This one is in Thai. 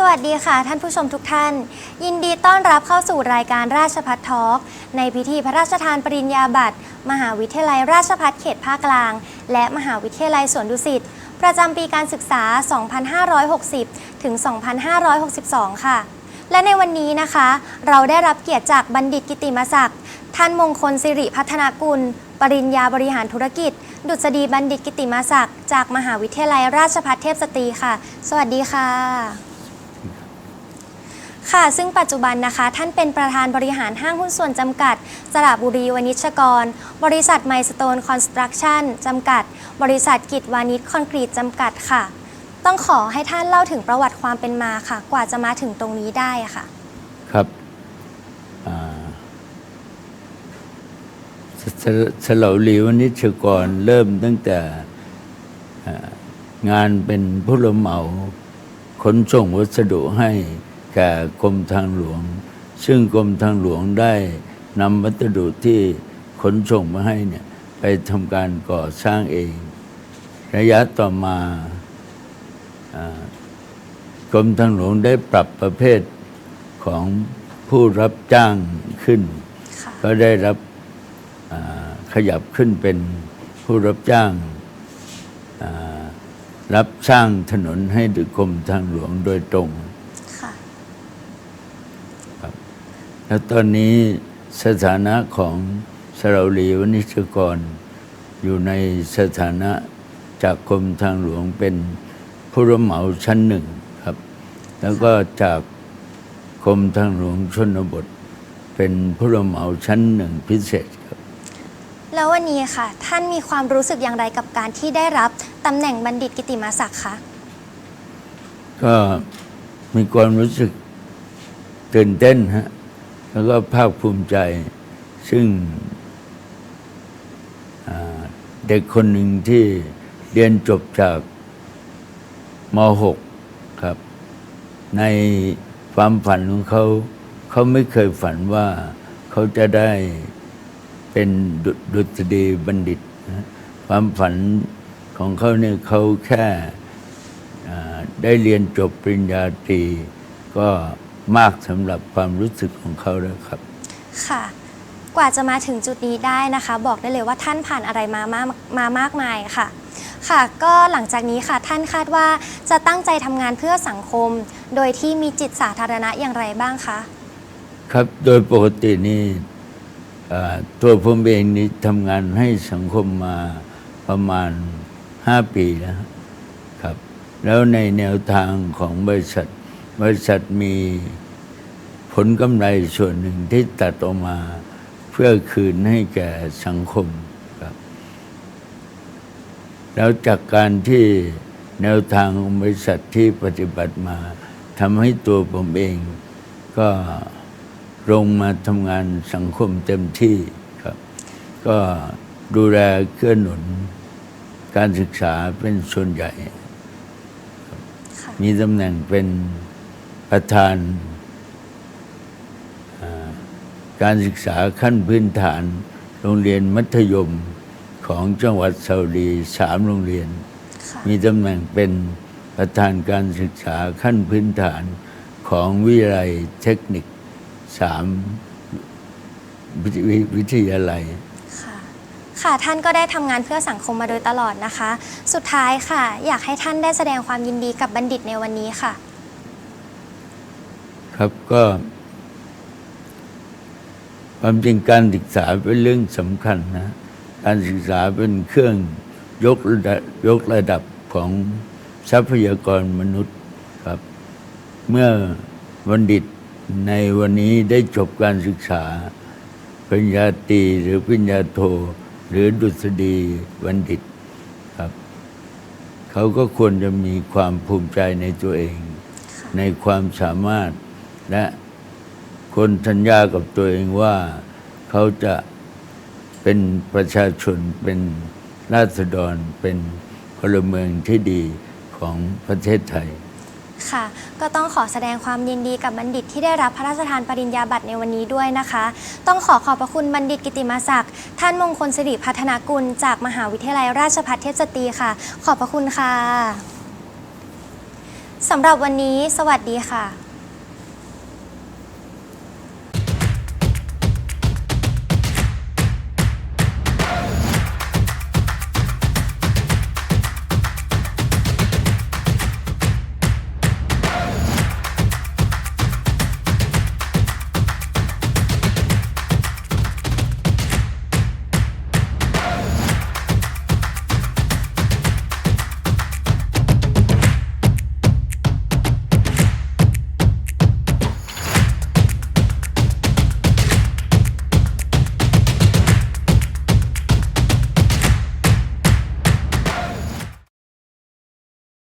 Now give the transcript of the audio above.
สวัสดีค่ะ ท่านผู้ชมทุกท่าน ยินดีต้อนรับเข้าสู่รายการราชพัฒทอล์กในพิธีพระราชทานปริญญาบัตรมหาวิทยาลัยราชพัฒเขตภาคกลาง และมหาวิทยาลัยสวนดุสิตประจำปีการศึกษา 2560 ถึง 2562 ค่ะ และในวันนี้นะคะ เราได้รับเกียรติจากบัณฑิตกิติมศักดิ์ท่านมงคลสิริพัฒนากุล ปริญญาบริหารธุรกิจ ดุษฎีบัณฑิตกิติมศักดิ์จากมหาวิทยาลัยราชภัฏเทพสตรีค่ะ สวัสดีค่ะ ค่ะ ซึ่งปัจจุบันนะคะ ท่านเป็นประธานบริหารห้างหุ้นส่วนจำกัด สระบุรีวณิชกร บริษัทไมสโตนคอนสตรักชั่นจำกัด บริษัทกิจวานิชคอนกรีตจำกัดค่ะ ต้องขอให้ท่านเล่าถึงประวัติความเป็นมาค่ะ กว่าจะมาถึงตรงนี้ได้ค่ะ ครับสลาลีวณิชกรเริ่มตั้งแต่งานเป็นผู้รับเหมาขนส่งวัสดุให้ แก่กรมทางหลวง ซึ่งกรมทางหลวงได้นำวัสดุที่ขนส่งมาให้เนี่ยไปทำการก่อสร้างเอง ระยะต่อมาอ่ากรมทางหลวงได้ปรับประเภทของผู้รับจ้างขึ้นค่ะก็ได้รับอ่าขยับขึ้นเป็นผู้รับจ้างอ่ารับสร้างถนนให้กรมทางหลวงโดยตรง ค่ะ แล้วตอนนี้สถานะของสระบุรีวณิชกร อยู่ในสถานะจากกรมทางหลวงเป็นผู้รับเหมาชั้นหนึ่งครับ แล้วก็จากกรมทางหลวงชนบท เป็นผู้รับเหมาชั้นหนึ่งพิเศษครับ แล้ววันนี้ค่ะ ท่านมีความรู้สึกอย่างไรกับการที่ได้รับตำแหน่งบัณฑิตกิติมศักดิ์คะก็มีความรู้สึกตื่นเต้นฮะ แล้วก็ภาคภูมิใจ ซึ่งเด็กคนหนึ่งที่เรียนจบจากม .6 ครับ ในความฝันของเขาเขาไม่เคยฝันว่าเขาจะได้เป็นดุดุษฎีบัณฑิต ความฝันของเขาเนี่ยเขาแค่ได้เรียนจบปริญญาตรีก็ มากสำหรับความรู้สึกของเขาแล้วครับ ค่ะ กว่าจะมาถึงจุดนี้ได้นะคะ บอกได้เลยว่าท่านผ่านอะไรมามากมามากมายค่ะ ค่ะ ก็หลังจากนี้ค่ะท่านคาดว่าจะตั้งใจทำงานเพื่อสังคม โดยที่มีจิตสาธารณะอย่างไรบ้างคะ ครับโดยปกตินี่อ่าตัวผมเองนี่ทำงานให้สังคมมาประมาณห้าปีแล้วครับ แล้วในแนวทางของบริษัท บริษัทมีผลกำไรส่วนหนึ่งที่ตัดออกมา เพื่อคืนให้แก่สังคมครับ แล้วจากการที่แนวทางของบริษัทที่ปฏิบัติมาทำให้ตัวผมเอง ก็ลงมาทำงานสังคมเต็มที่ครับ ก็ดูแลเกื้อหนุน การศึกษาเป็นส่วนใหญ่ค่ะมีตำแหน่งเป็น ประธานอ่าการศึกษาขั้นพื้นฐาน โรงเรียนมัธยมของจังหวัดสระบุรีสามโรงเรียนค่ะมีตำแหน่งเป็นประธานการศึกษาขั้นพื้นฐานของวิทยาลัยเทคนิคสามวิทวิวิทยาลัยค่ะค่ะท่านก็ได้ทำงานเพื่อสังคมมาโดยตลอดนะคะ สุดท้ายค่ะ อยากให้ท่านได้แสดงความยินดีกับบัณฑิตในวันนี้ค่ะ ครับก็ความจริงการศึกษาเป็นเรื่องสำคัญนะ การศึกษาเป็นเครื่องยกระดับยกระดับของทรัพยากรมนุษย์ครับ เมื่อบัณฑิตในวันนี้ได้จบการศึกษาปริญญาตรีหรือปริญญาโท หรือดุษฎีบัณฑิตครับ เขาก็ควรจะมีความภูมิใจในตัวเอง ในความสามารถ และคนสัญญากับตัวเองว่าเขาจะเป็นประชาชนเป็นราษฎรเป็นพลเมืองที่ดีของประเทศไทย ค่ะ ก็ต้องขอแสดงความยินดีกับบัณฑิตที่ได้รับพระราชทานปริญญาบัตรในวันนี้ด้วยนะคะ ต้องขอขอบพระคุณบัณฑิตกิติมาศักดิ์ท่านมงคลสิริพัฒนากุล จากมหาวิทยาลัยราชภัฏเทพสตรีค่ะ ขอบพระคุณค่ะสำหรับวันนี้ สวัสดีค่ะ